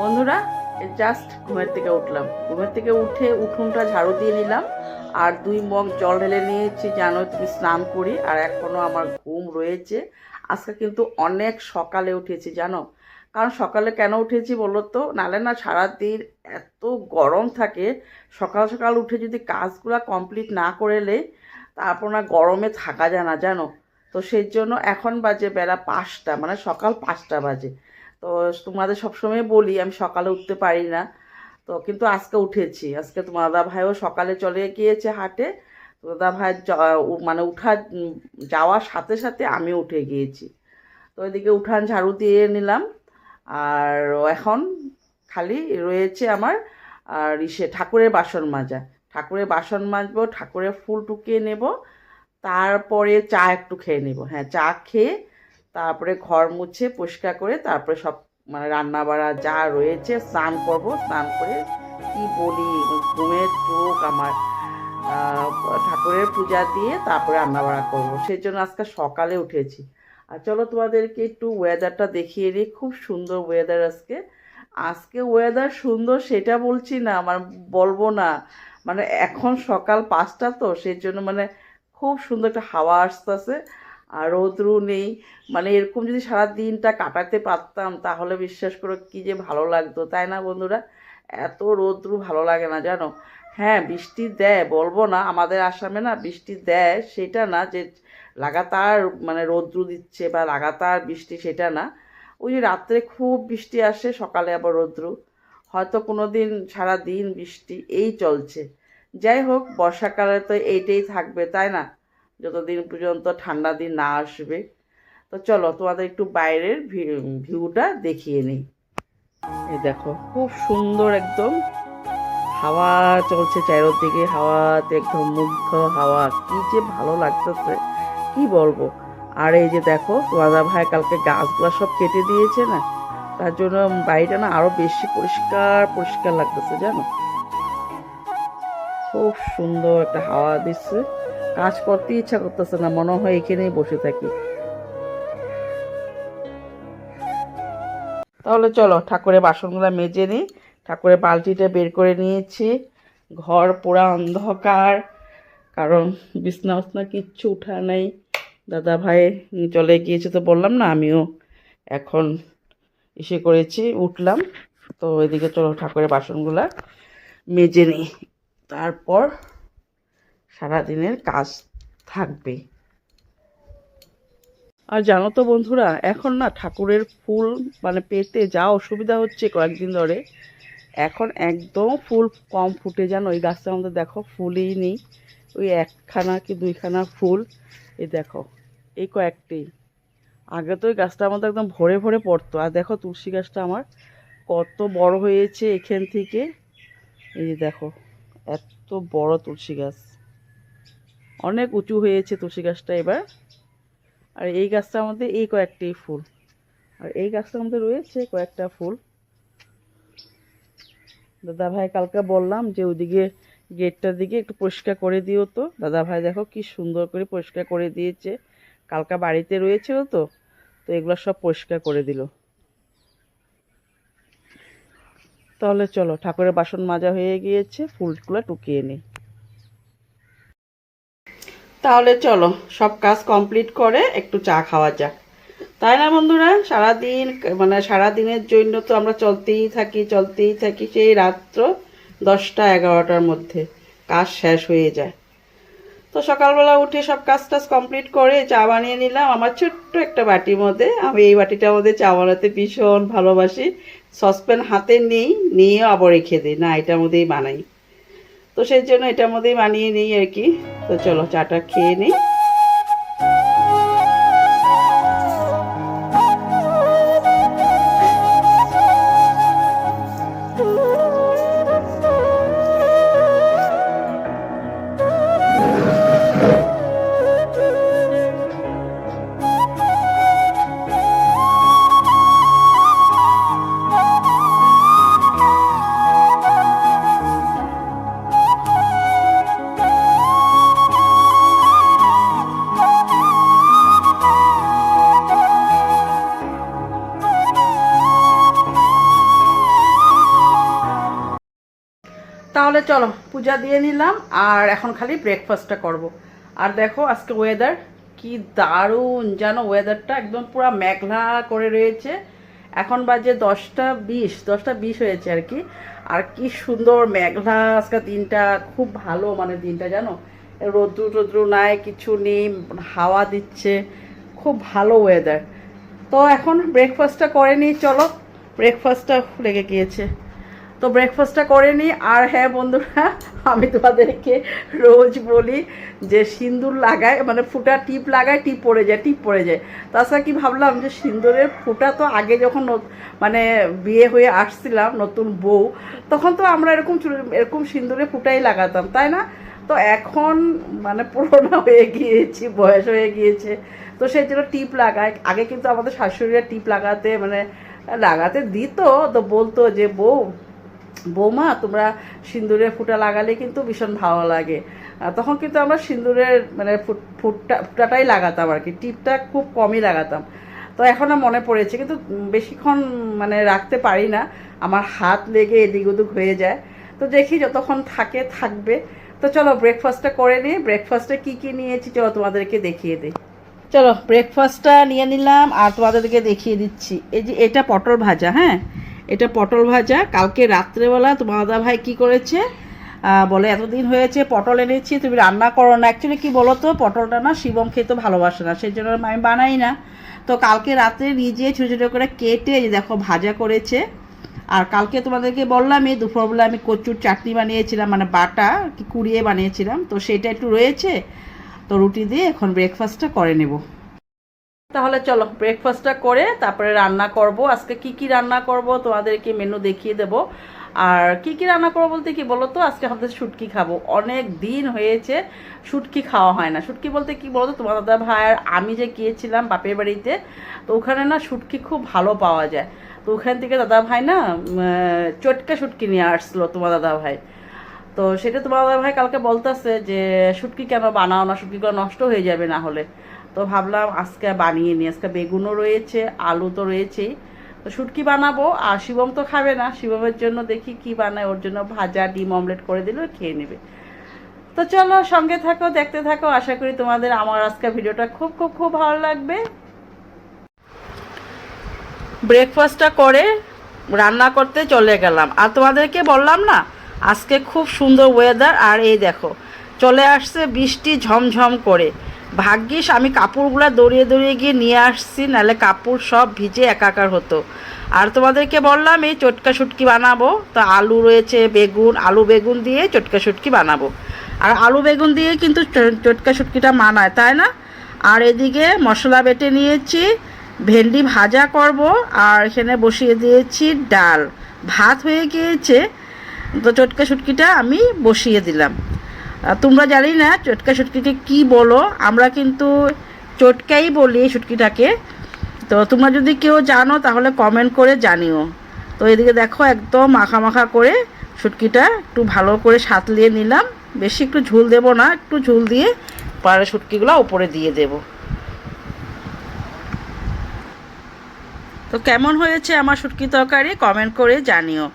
বন্ধুরা জাস্ট ঘুমের থেকে উঠলাম। ঘুমের থেকে উঠে উঠোনটা ঝাড়ু দিয়ে নিলাম আর দুই মগ জল ঢেলে নিয়েছি জানো তুমি স্নান করি আর এখনও আমার ঘুম রয়েছে। আজকে কিন্তু অনেক সকালে উঠেছি, জানো? কারণ সকালে কেন উঠেছি বলো তো? নালে না সারাদিন এত গরম থাকে, সকাল সকাল উঠে যদি কাজগুলো কমপ্লিট না করেলে তারপর না গরমে থাকা যায় না, জানো? তো সেই জন্য এখন বাজে বেলা পাঁচটা মানে সকাল পাঁচটা বাজে। তো তোমাদের সবসময় বলি, আমি সকালে উঠতে পারি না। তো কিন্তু আজকে উঠেছি। আজকে তোমার দাদা ভাইও সকালে চলে গিয়েছে হাটে। দাদা ভাই মানে উঠা যাওয়ার সাথে সাথে আমি উঠে গিয়েছি। তো ওইদিকে উঠান ঝাড়ু দিয়ে নিলাম। আর এখন খালি রয়েছে আমার, আর ইসে ঠাকুরের বাসন মাজা। ঠাকুরের বাসন মাজবো, ঠাকুরের ফুল টুকিয়ে নেব। তারপরে চা একটু খেয়ে নেব। হ্যাঁ চা খেয়ে তারপরে ঘর মুছে পরিষ্কার করে তারপরে সব মানে রান্না বাড়া যা রয়েছে, স্নান করব, স্নান করে কি বলি, ঘুমের চোখ আমার ঠাকুরের পূজা দিয়ে তারপরে রান্না বাড়া করব। সেই জন্য আজকে সকালে উঠেছি। আর চলো তোমাদেরকে একটু ওয়েদারটা দেখিয়ে দিই। খুব সুন্দর ওয়েদার আজকে। আজকে ওয়েদার সুন্দর সেটা বলছি না, আমার বলব না। মানে এখন সকাল পাঁচটা তো সেই জন্য মানে খুব সুন্দর একটা হাওয়া আসতেছে। আর রৌদ্রু নেই। মানে এরকম যদি সারা দিনটা কাটাতে পারতাম, তাহলে বিশ্বাস করো কি যে ভালো লাগতো, তাই না বন্ধুরা? এত রৌদ্রু ভালো লাগে না, জানো? হ্যাঁ বৃষ্টি দেয়, বলব না, আমাদের আসামে না বৃষ্টি দেয়, সেটা না যে লাগাতার মানে রৌদ্রু দিচ্ছে বা লাগাতার বৃষ্টি, সেটা না। ওই যে রাত্রে খুব বৃষ্টি আসে, সকালে আবার রৌদ্রু। হয়তো কোনো দিন সারা দিন বৃষ্টি, এই চলছে। যাই হোক, বর্ষাকালে তো এইটাই থাকবে, তাই না? যতদিন পর্যন্ত ঠান্ডা দিন না আসবে। তো চলো তোমাদের একটু বাইরের ভিউটা দেখিয়ে নিই। এই দেখো, খুব সুন্দর একদম। হাওয়া চলছে চারিদিকে হাওয়াতে একদম মুগ্ধ হাওয়া। কি যে ভালো লাগতেছে, কি বলব? আর এই যে দেখো দাদা ভাই কালকে গাছগুলো সব কেটে দিয়েছে না? তার জন্য বাড়িটা না আরও বেশি পরিষ্কার পরিষ্কার লাগতেছে, জানো? খুব সুন্দর একটা হাওয়া দিচ্ছে। কাজ করতে ইচ্ছা করতেছে না, মনে হয় এখানেই বসে থাকি। তাহলে চলো, ঠাকুরের বাসনগুলো মেজে নিই। ঠাকুরের বালতিটা বের করে নিয়েছি। ঘর পুরা অন্ধকার, কারণ বিছনা উছনা কিচ্ছু উঠা নেই। দাদা ভাই চলে গিয়েছে তো বললাম না, আমিও এখন এসে করেছি, উঠলাম। তো ওইদিকে চলো, ঠাকুরের বাসনগুলা মেজে নিই। তারপর সারাদিনের কাজ থাকবে। আর জানো তো বন্ধুরা, এখন না ঠাকুরের ফুল মানে পেতে যা অসুবিধা হচ্ছে কয়েকদিন ধরে, এখন একদম ফুল কম ফুটে যান ওই গাছটার মধ্যে দেখো ফুলই নেই, ওই একখানা কি দুইখানা ফুল, এই দেখো, এই কয়েকটি। আগে তো ওই গাছটার মধ্যে একদম ভরে ভরে পড়তো, আর দেখো তুলসী গাছটা আমার কত বড় হয়েছে এখান থেকে, এই যে দেখো, এত বড় তুলসী গাছ। অনেক উঁচু হয়েছে তুলসী গাছটা এবার। আর এই গাছটার মধ্যে এই কয়েকটি ফুল। আর এই গাছটার মধ্যে রয়েছে কয়েকটা ফুল। দাদা ভাই কালকে বললাম যে ওদিকে গেটটার দিকে একটু পরিষ্কার করে দিও তো। দাদা ভাই দেখো কি সুন্দর করে পরিষ্কার করে দিয়েছে। কালকা বাড়িতে রয়েছিল তো তো এগুলো সব পরিষ্কার করে দিল। তাহলে চলো, ঠাকুরের বাসন মাজা হয়ে গিয়েছে, ফুলগুলো টুকিয়ে নিই তাহলে চলো, সব কাজ কমপ্লিট করে একটু চা খাওয়া যাক। তাই না বন্ধুরা? সারাদিন মানে সারাদিনের জন্য তো আমরা চলতেই থাকি চলতেই থাকি সেই রাত্র দশটা, এগারোটার মধ্যে। কাজ শেষ হয়ে যায়। তো সকালবেলা উঠে সব কাজ টাজ কমপ্লিট করে চা বানিয়ে নিলাম। আমার ছোট্ট একটা বাটির মধ্যে। আমি এই বাটিটার মধ্যে চা বানাতে ভীষণ ভালোবাসি। সসপ্যান হাতে নেই নিয়ে আবার রেখে দিই। না, এটার মধ্যেই বানাই। তো সেই জন্য এটার মধ্যেই বানিয়ে নিই আর কি। তো চলো চাটা খেয়ে নিই। তাহলে চলো, পূজা দিয়ে নিলাম আর এখন খালি ব্রেকফাস্টটা করব। আর দেখো আজকে ওয়েদার কি দারুণ, জানো ওয়েদারটা একদম পুরো মেঘলা করে রয়েছে। এখন বাজে দশটা বিশ দশটা বিশ হয়েছে আর কি। আর কি সুন্দর মেঘলা আজকে দিনটা, খুব ভালো মানে দিনটা, জানো? রোদ্রু টদ্রু নাই, কিছু নেই, হাওয়া দিচ্ছে, খুব ভালো ওয়েদার তো এখন ব্রেকফাস্টটা করে নিই, চলো। ব্রেকফাস্টটা লেগে গিয়েছে। তো ব্রেকফাস্টটা করে নিই আর হ্যাঁ বন্ধুরা, আমি তোমাদেরকে রোজ বলি যে সিঁদুর লাগায় মানে ফুটা টিপ লাগায়, টিপ পড়ে যায়, টিপ পড়ে যায়। তাছাড়া কি ভাবলাম যে সিঁদুরের ফুটা তো আগে যখন মানে বিয়ে হয়ে আসছিলাম, নতুন বউ, তখন তো আমরা এরকম এরকম সিঁদুরে ফুটাই লাগাতাম, তাই না? তো এখন মানে পুরোনো হয়ে গিয়েছি, বয়স হয়ে গিয়েছে। তো সেই জন্য টিপ লাগায়। আগে কিন্তু আমাদের শাশুড়িরা টিপ লাগাতে মানে লাগাতে দিত, তো বলতো যে, বউ বৌমা, তোমরা সিঁদুরের ফুটা লাগালে কিন্তু ভীষণ ভালো লাগে। তখন কিন্তু আমরা সিঁদুরের মানে ফুট- ফুটটা, ফুটাটাই লাগাতাম আর কি, টিপটা খুব কমই লাগাতাম। তো এখন মনে পড়েছে, কিন্তু বেশিক্ষণ মানে রাখতে পারি না, আমার হাত লেগে এদিক ওদিক হয়ে যায়। তো দেখি যতক্ষণ থাকে, থাকবে। তো চলো ব্রেকফাস্টটা করে নিই। ব্রেকফাস্টে কি কি নিয়েছি, চলো তোমাদেরকে দেখিয়ে দিই। চলো ব্রেকফাস্টটা নিয়ে নিলাম, আর তোমাদেরকে দেখিয়ে দিচ্ছি। এই যে এটা পটল ভাজা হ্যাঁ? এটা পটল ভাজা। কালকে রাত্রেবেলা তোমার দাদা ভাই কী করেছে? বলে, এতদিন হয়েছে, পটল এনেছি, তুমি রান্না করো না। অ্যাকচুয়ালি কী বলো তো পটলটা না শিবম খেতে ভালোবাসে না, সেই জন্য আমি বানাই না। তো কালকে রাত্রে নিজে ছোটো ছোটো করে কেটে দেখো ভাজা করেছে। আর কালকে তোমাদেরকে বললাম, এই দুপুরবেলা আমি কচুর চাটনি বানিয়েছিলাম মানে বাটা কি কুড়িয়ে বানিয়েছিলাম। তো সেটা একটু রয়েছে। তো রুটি দিয়ে এখন ব্রেকফাস্টটা করে নেব। তাহলে চলো ব্রেকফাস্টটা করে তারপরে রান্না করব। আজকে কি কি রান্না করব তোমাদেরকে মেনু দেখিয়ে দেব। আর কি কি রান্না করব বলতে কি বলো তো আজকে আমাদের শুটকি খাব। অনেক দিন হয়েছে শুটকি খাওয়া হয় না। শুটকি বলতে কি বলো তো তোমার দাদা ভাই আর আমি যে গিয়েছিলাম বাপের বাড়িতে, তো ওখানে না শুটকি খুব ভালো পাওয়া যায়। তো ওখান থেকে দাদা ভাই না চটকা শুটকি নিয়ে আসলো তোমার দাদা ভাই। তো সেটা তোমার দাদা ভাই কালকে বলতেছে যে, শুটকি কেন বানাও না? শুটকিগুলো নষ্ট হয়ে যাবে না হলে। তো ভাবলাম আজকে বানিয়ে নিই। আজকে বেগুনও রয়েছে, আলু তো রয়েছেই। তো শুটকি বানাবো, আর শিবম তো খাবে না। শিবমের জন্য দেখি কি বানায়, ওর জন্য ভাজা, ডিম, অমলেট করে দিলেও খেয়ে নেবে। তো চলো সঙ্গে থাকো, দেখতে থাকো। আশা করি তোমাদের আমার আজকে ভিডিওটা খুব খুব খুব ভালো লাগবে। ব্রেকফাস্টটা করে রান্না করতে চলে গেলাম। আর তোমাদেরকে বললাম না, আজকে খুব সুন্দর ওয়েদার আর এই দেখো, চলে আসছে বৃষ্টি ঝমঝম করে। ভাগ্যিস আমি কাপড়গুলো দৌড়িয়ে দৌড়িয়ে গিয়ে নিয়ে আসছি, নাহলে কাপড় সব ভিজে একাকার হতো। আর তোমাদেরকে বললাম, এই চটকা শুটকি বানাবো। তো আলু রয়েছে, বেগুন, আলু বেগুন দিয়ে চটকা শুটকি বানাবো। আর আলু বেগুন দিয়ে কিন্তু চটকা শুটকিটা মানায়, তাই না? আর এদিকে মশলা বেটে নিয়েছি, ভেন্ডি ভাজা করব, আর এখানে বসিয়ে দিয়েছি ডাল। ভাত হয়ে গিয়েছে, তো চটকা শুটকিটা আমি বসিয়ে দিলাম। তোমরা জানি না চটকা শুটকিকে কি বলো, আমরা কিন্তু চটকাই বলি এই শুটকিটাকে তো তোমরা যদি কেউ জানো, তাহলে কমেন্ট করে জানিও। তো এদিকে দেখো একদম মাখা মাখা করে শুটকিটা একটু ভালো করে সাতলিয়ে নিলাম। বেশি একটু ঝুল দেব না, একটু ঝুল দিয়ে পরে শুটকিগুলো উপরে দিয়ে দেবো। তো কেমন হয়েছে আমার শুটকি তরকারি? কমেন্ট করে জানিও।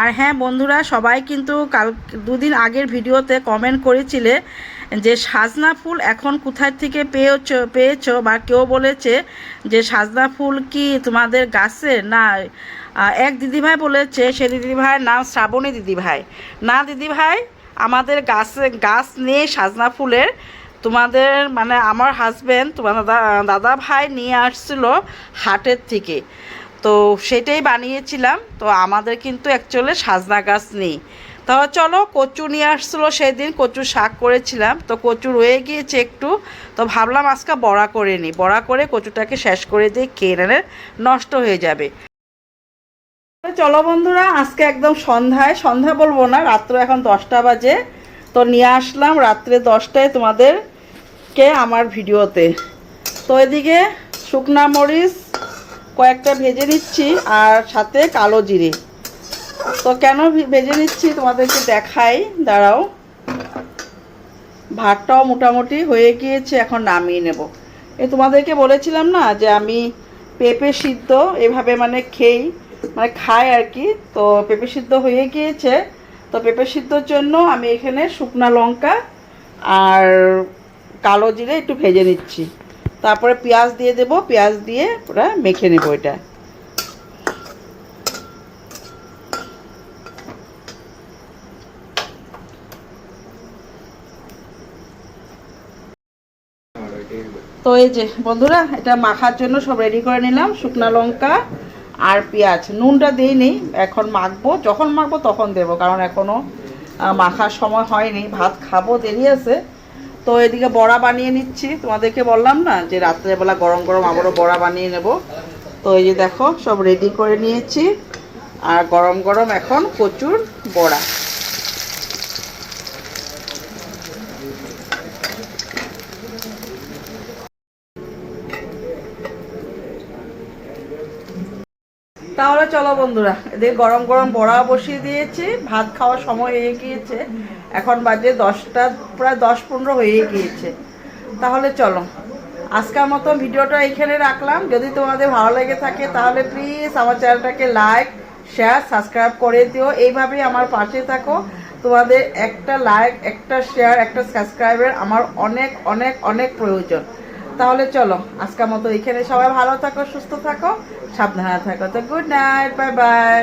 আর হ্যাঁ বন্ধুরা, সবাই কিন্তু কাল, দুদিন আগের ভিডিওতে কমেন্ট করেছিলে যে সাজনা ফুল এখন কোথায় থেকে পেয়েছ পেয়েছ বা কেউ বলেছে যে সাজনা ফুল কি তোমাদের গাছে? না এক দিদিভাই বলেছে, সে দিদিভাইয়ের নাম শ্রাবণী দিদিভাই। না দিদিভাই, আমাদের গাছে গাছ নেই সাজনা ফুলের। তোমাদের মানে আমার হাজব্যান্ড তোমার দাদা দাদা ভাই নিয়ে আসছিল হাটের থেকে। তো সেটাই বানিয়েছিলাম। তো আমাদের কিন্তু অ্যাকচুয়ালি সাজনা গাছ নেই। তো চলো কচু নিয়ে আসছিল সেদিন কচু শাক করেছিলাম। তো কচু রয়ে গিয়েছে একটু। তো ভাবলাম আজকে বড়া করে নিই। বড়া করে কচুটাকে শেষ করে দিয়ে খেয়ে নষ্ট হয়ে যাবে। চলো বন্ধুরা, আজকে একদম সন্ধ্যায়, সন্ধ্যা বলব না, রাত্র এখন দশটা বাজে। তো নিয়ে আসলাম, রাত্রে দশটায় তোমাদেরকে আমার ভিডিওতে। তো এদিকে শুকনা মরিচ কয়েকটা ভেজে নিচ্ছি আর সাথে কালো জিরে। তো কেন ভেজে নিচ্ছি তোমাদেরকে দেখাই, দাঁড়াও। ভাতটাও মোটামুটি হয়ে গিয়েছে, এখন নামিয়ে নেব। এই তোমাদেরকে বলেছিলাম না যে আমি পেঁপে সিদ্ধ এভাবে মানে খেই মানে খাই আর কি। তো পেঁপে সিদ্ধ হয়ে গিয়েছে। তো পেঁপে সিদ্ধর জন্য আমি এখানে শুকনা লঙ্কা আর কালো জিরে একটু ভেজে নিচ্ছি। তারপরে পেঁয়াজ দিয়ে দেবো, পেঁয়াজ দিয়ে ওরা মেখে নেব এটা। তো এই যে, বন্ধুরা, এটা মাখার জন্য সব রেডি করে নিলাম, শুকনো লঙ্কা আর পেঁয়াজ। নুনটা দিই নেই এখন মাখবো। যখন মাখবো তখন দেবো, কারণ এখনও মাখার সময় হয়নি। ভাত খাব, দেরি আছে। তো এদিকে বড়া বানিয়ে নিচ্ছি। তোমাদেরকে বললাম না যে রাত্রেবেলা গরম গরম আবারও বড়া বানিয়ে নেব। তো এই যে দেখো, সব রেডি করে নিয়েছি। আর গরম গরম এখন প্রচুর বড়া। তাহলে চলো বন্ধুরা, এদের গরম গরম বড়া বসিয়ে দিয়েছি, ভাত খাওয়ার সময় হয়ে গিয়েছে। এখন বাজে দশটা, প্রায় দশ পনেরো হয়ে গিয়েছে। তাহলে চলো, আজকের মতো ভিডিওটা এখানে রাখলাম। যদি তোমাদের ভালো লেগে থাকে তাহলে প্লিজ আমার চ্যানেলটাকে লাইক শেয়ার সাবস্ক্রাইব করে দিও। এইভাবেই আমার পাশে থাকো। তোমাদের একটা লাইক একটা শেয়ার একটা সাবস্ক্রাইবের আমার অনেক অনেক অনেক প্রয়োজন। তাহলে চলো, আজকের মতো এখানে সবাই ভালো থাকো, সুস্থ থাকো, সাবধানে থাকো। তো গুড নাইট বাই বাই